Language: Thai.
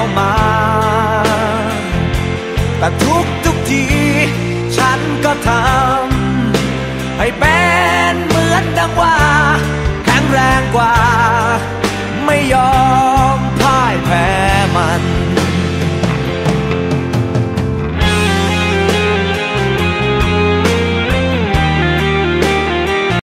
เข้ามา แต่ทุกทุกที ฉันก็ทำ